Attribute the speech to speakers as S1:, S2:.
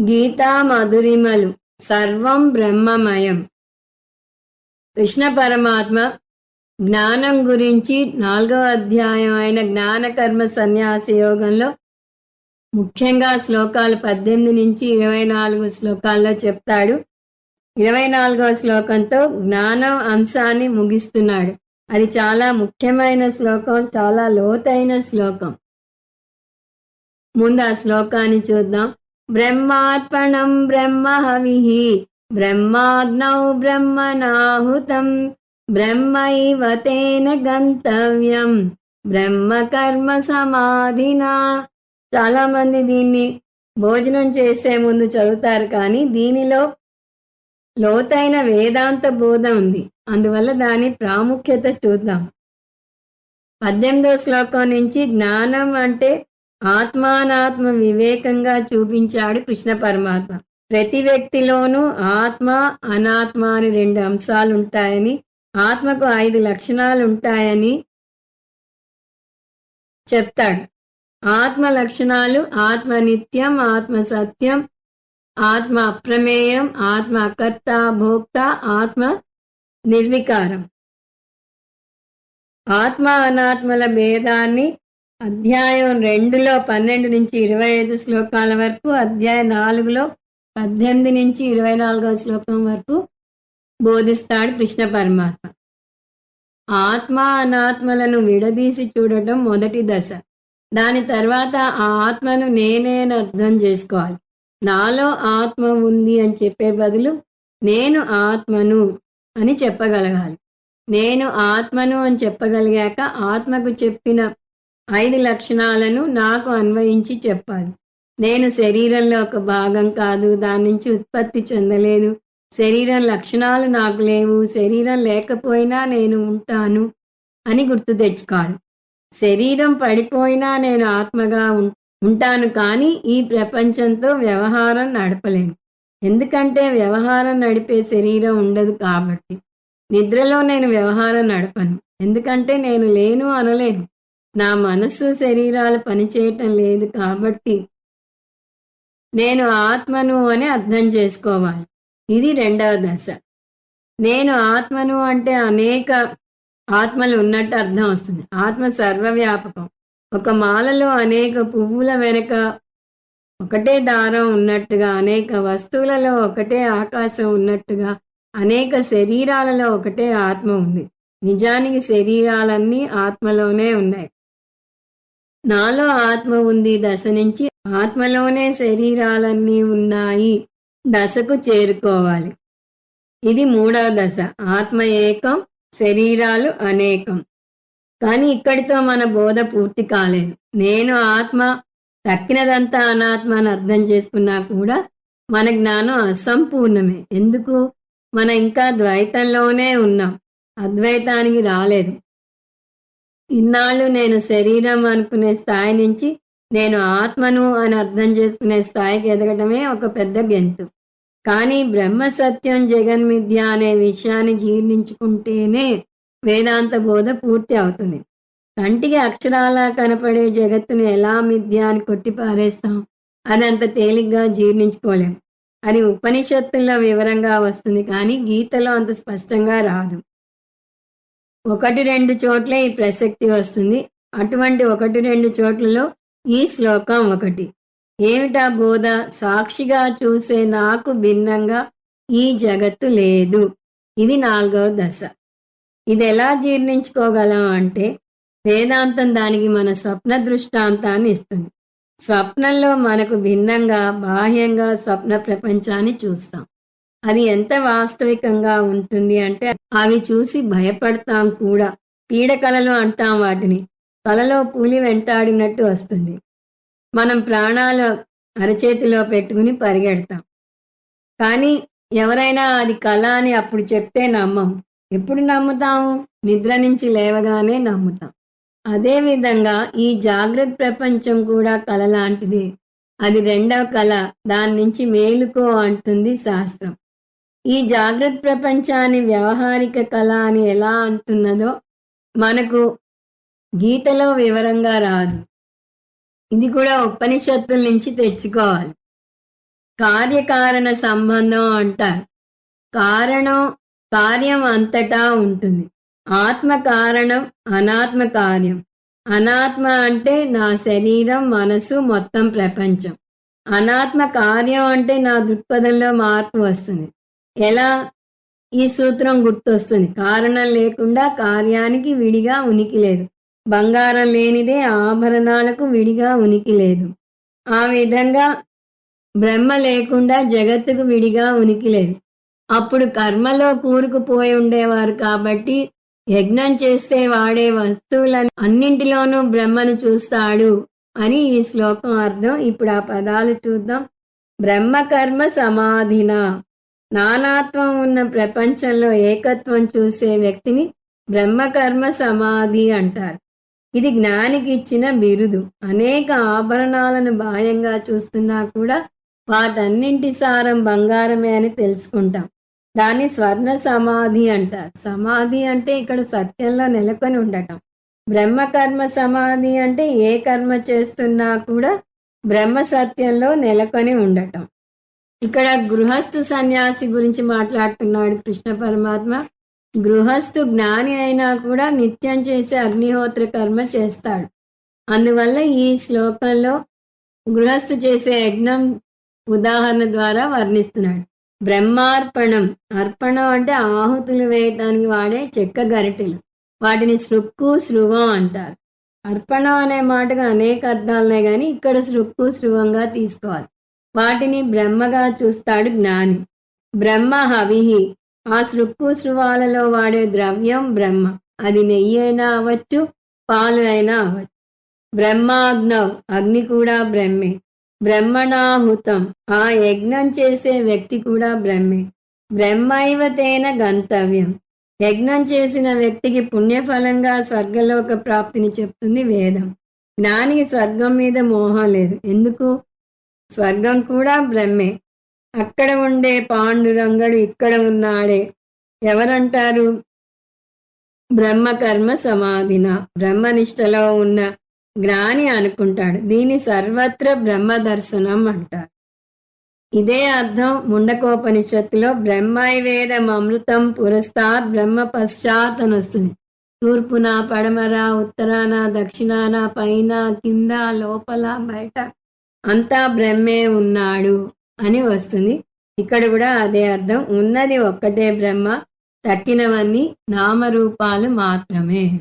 S1: గీతా మధురిమలు సర్వం బ్రహ్మమయం. కృష్ణ పరమాత్మ జ్ఞానం గురించి నాలుగవ అధ్యాయం అయిన జ్ఞానకర్మ సన్యాస యోగంలో ముఖ్యంగా శ్లోకాలు పద్దెనిమిది నుంచి ఇరవై నాలుగు శ్లోకాల్లో చెప్తాడు. ఇరవై నాలుగవ శ్లోకంతో జ్ఞానం అంశాన్ని ముగిస్తున్నాడు. అది చాలా ముఖ్యమైన శ్లోకం చాలా లోతైన శ్లోకం. ముందు ఆ శ్లోకాన్ని చూద్దాం. బ్రహ్మార్పణం బ్రహ్మహవిః బ్రహ్మాగ్నౌ బ్రహ్మనాహుతం బ్రహ్మైవ తేన గంతవ్యం బ్రహ్మ కర్మ సమాధినా. చాలా మంది దీన్ని భోజనం చేసే ముందు చదువుతారు కానీ దీనిలో లోతైన వేదాంత బోధ ఉంది. అందువల్ల దాని ప్రాముఖ్యత చూద్దాం. పద్దెనిమిదో శ్లోకం నుంచి జ్ఞానం అంటే ఆత్మానాత్మ వివేకంగా చూపించాడు కృష్ణ పరమాత్మ. ప్రతి వ్యక్తిలోనూ ఆత్మ అనాత్మ అని రెండు అంశాలు ఉంటాయని ఆత్మకు ఐదు లక్షణాలు ఉంటాయని చెప్తాడు. ఆత్మ లక్షణాలు ఆత్మ నిత్యం ఆత్మ సత్యం ఆత్మ అప్రమేయం ఆత్మ అకర్త భోక్త ఆత్మ నిర్వికారం. ఆత్మ అనాత్మల భేదాన్ని అధ్యాయం రెండులో పన్నెండు నుంచి ఇరవై ఐదు శ్లోకాల వరకు అధ్యాయం నాలుగులో పద్దెనిమిది నుంచి ఇరవై నాలుగవ శ్లోకం వరకు బోధిస్తాడు కృష్ణ పరమాత్మ. ఆత్మ అనాత్మలను విడదీసి చూడటం మొదటి దశ. దాని తర్వాత ఆ ఆత్మను నేనేని అర్థం చేసుకోవాలి. నాలో ఆత్మ ఉంది అని చెప్పే బదులు నేను ఆత్మను అని చెప్పగలగాలి. నేను ఆత్మను అని చెప్పగలిగాక ఆత్మకు చెప్పిన ఐదు లక్షణాలను నాకు అన్వయించి చెప్పాలి. నేను శరీరంలో ఒక భాగం కాదు దాని నుంచి ఉత్పత్తి చెందలేదు. శరీరం లక్షణాలు నాకు లేవు శరీరం లేకపోయినా నేను ఉంటాను అని గుర్తు తెచ్చుకోవాలి. శరీరం పడిపోయినా నేను ఆత్మగా ఉంటాను కానీ ఈ ప్రపంచంతో వ్యవహారం నడపలేను. ఎందుకంటే వ్యవహారం నడిపే శరీరం ఉండదు కాబట్టి. నిద్రలో నేను వ్యవహారం నడపను. ఎందుకంటే నేను లేను అనలేను. నా మనస్సు శరీరాలు పనిచేయటం లేదు కాబట్టి నేను ఆత్మను అని అర్థం చేసుకోవాలి. ఇది రెండవ దశ. నేను ఆత్మను అంటే అనేక ఆత్మలు ఉన్నట్టు అర్థం వస్తుంది. ఆత్మ సర్వవ్యాపకం. ఒక మాలలో అనేక పువ్వుల వెనుక ఒకటే దారం ఉన్నట్టుగా అనేక వస్తువులలో ఒకటే ఆకాశం ఉన్నట్టుగా అనేక శరీరాలలో ఒకటే ఆత్మ ఉంది. నిజానికి శరీరాలన్నీ ఆత్మలోనే ఉన్నాయి. నాలో ఆత్మ ఉంది దశ నుంచి ఆత్మలోనే శరీరాలన్నీ ఉన్నాయి. దశకు చేరుకోవాలి. ఇది మూడవ దశ. ఆత్మ ఏకం శరీరాలు అనేకం. కానీ ఇక్కడితో మన బోధ పూర్తి కాలేదు. నేను ఆత్మ తక్కినదంతా అనాత్మ అని అర్థం చేసుకున్నా కూడా మన జ్ఞానం అసంపూర్ణమే. ఎందుకు? మన ఇంకా ద్వైతంలోనే ఉన్నాం. అద్వైతానికి రాలేదు. ఇన్నాళ్ళు నేను శరీరం అనుకునే స్థాయి నుంచి నేను ఆత్మను అని అర్థం చేసుకునే స్థాయికి ఎదగటమే ఒక పెద్ద గెంతు. కానీ బ్రహ్మ సత్యం జగన్మిథ్య అనే విషయాన్ని జీర్ణించుకుంటేనే వేదాంత బోధ పూర్తి అవుతుంది. కంటికి అక్షరాలా కనపడే జగత్తును ఎలా మిథ్య అని కొట్టి పారేస్తాం అదంత తేలిగ్గా జీర్ణించుకోలేం. అది ఉపనిషత్తుల్లో వివరంగా వస్తుంది కానీ గీతలో అంత స్పష్టంగా రాదు. ఒకటి రెండు చోట్ల ఈ ప్రసక్తి వస్తుంది. అటువంటి ఒకటి రెండు చోట్లలో ఈ శ్లోకం ఒకటి. ఏమిటా బోధ? సాక్షిగా చూసే నాకు భిన్నంగా ఈ జగత్తు లేదు. ఇది నాలుగవ దశ. ఇది ఎలా జీర్ణించుకోగలం అంటే వేదాంతం దానికి మన స్వప్న దృష్టాంతాన్ని ఇస్తుంది. స్వప్నంలో మనకు భిన్నంగా బాహ్యంగా స్వప్న ప్రపంచాన్ని చూస్తాం. అది ఎంత వాస్తవికంగా ఉంటుంది అంటే అవి చూసి భయపడతాం కూడా. పీడకలలు అంటాం వాటిని. కలలో పులి వెంటాడినట్టు వస్తుంది. మనం ప్రాణాలు అరచేతిలో పెట్టుకుని పరిగెడతాం. కానీ ఎవరైనా అది కళ అని అప్పుడు చెప్తే నమ్మం. ఎప్పుడు నమ్ముతాము? నిద్ర నుంచి లేవగానే నమ్ముతాం. అదేవిధంగా ఈ జాగ్రత్త ప్రపంచం కూడా కళ లాంటిది. అది రెండవ కళ దాని నుంచి మేలుకో అంటుంది శాస్త్రం. ఈ జాగ్రత్త ప్రపంచాన్ని వ్యవహారిక కళ అని ఎలా అంటున్నదో మనకు గీతలో వివరంగా రాదు. ఇది కూడా ఉపనిషత్తుల నుంచి తెచ్చుకోవాలి. కార్యకారణ సంబంధం అంటారు. కారణం కార్యం అంతటా ఉంటుంది. ఆత్మ కారణం అనాత్మ కార్యం. అనాత్మ అంటే నా శరీరం మనసు మొత్తం ప్రపంచం. అనాత్మ కార్యం అంటే నా దృక్పథంలో మార్పు వస్తుంది. ఎలా ఈ సూత్రం గుర్తొస్తుంది? కారణం లేకుండా కార్యానికి విడిగా ఉనికి లేదు. బంగారం లేనిదే ఆభరణాలకు విడిగా ఉనికి లేదు. ఆ విధంగా బ్రహ్మ లేకుండా జగత్తుకు విడిగా ఉనికి లేదు. అప్పుడు కర్మలో కూరుకుపోయి ఉండేవారు కాబట్టి యజ్ఞం చేస్తే వాడే వస్తువులను అన్నింటిలోనూ బ్రహ్మను చూస్తాడు అని ఈ శ్లోకం అర్థం. ఇప్పుడు ఆ పదాలు చూద్దాం. బ్రహ్మ కర్మ సమాధిన? నానాత్వం ఉన్న ప్రపంచంలో ఏకత్వం చూసే వ్యక్తిని బ్రహ్మకర్మ సమాధి అంటారు. ఇది జ్ఞానికి ఇచ్చిన బిరుదు. అనేక ఆభరణాలను బాహ్యంగా చూస్తున్నా కూడా వాటన్నింటి సారం బంగారమే అని తెలుసుకుంటాం. దాన్ని స్వర్ణ సమాధి అంటారు. సమాధి అంటే ఇక్కడ సత్యంలో నెలకొని ఉండటం. బ్రహ్మకర్మ సమాధి అంటే ఏ కర్మ చేస్తున్నా కూడా బ్రహ్మ సత్యంలో నెలకొని ఉండటం. ఇక్కడ గృహస్థు సన్యాసి గురించి మాట్లాడుతున్నాడు కృష్ణ పరమాత్మ. గృహస్థు జ్ఞాని అయినా కూడా నిత్యం చేసే అగ్నిహోత్ర కర్మ చేస్తాడు. అందువల్ల ఈ శ్లోకంలో గృహస్థు చేసే యజ్ఞం ఉదాహరణ ద్వారా వర్ణిస్తున్నాడు. బ్రహ్మార్పణం అర్పణం అంటే ఆహుతులు వేయటానికి వాడే చెక్క గరిటెలు. వాటిని సృక్కు శృవం అంటారు. అర్పణం అనే మాటగా అనేక అర్థాలున్నాయి కానీ ఇక్కడ సృక్కు శృవంగా తీసుకోవాలి. వాటిని బ్రహ్మగా చూస్తాడు జ్ఞాని. బ్రహ్మ హవిహి. ఆ సృక్కు శృవాలలో వాడే ద్రవ్యం బ్రహ్మ. అది నెయ్యి అయినా అవ్వచ్చు పాలు అయినా అవ్వచ్చు. బ్రహ్మాగ్నవ్ అగ్ని కూడా బ్రహ్మే. బ్రహ్మణాహుతం ఆ యజ్ఞం చేసే వ్యక్తి కూడా బ్రహ్మే. బ్రహ్మైవతేన గంతవ్యం. యజ్ఞం చేసిన వ్యక్తికి పుణ్యఫలంగా స్వర్గలోక ప్రాప్తిని చెప్తుంది వేదం. జ్ఞానికి స్వర్గం మీద మోహం లేదు. ఎందుకు? స్వర్గం కూడా బ్రహ్మే. అక్కడ ఉండే పాండురంగడు ఇక్కడ ఉన్నాడే. ఎవరంటారు? బ్రహ్మకర్మ సమాధిన. బ్రహ్మనిష్టలో ఉన్న జ్ఞాని అనుకుంటాడు. దీని సర్వత్ర బ్రహ్మ దర్శనం అంటారు. ఇదే అర్థం ముండకోపనిషత్తులో బ్రహ్మైవేదం అమృతం పురస్తాత్ బ్రహ్మ పశ్చాత్ అని వస్తుంది తూర్పున పడమర ఉత్తరాన దక్షిణాన పైన కింద లోపల బయట. అంతా బ్రహ్మే ఉన్నాడు అని వస్తుంది. ఇక్కడ కూడా అదే అర్థం. ఉన్నది ఒక్కటే బ్రహ్మ తక్కినవన్నీ నామరూపాలు మాత్రమే.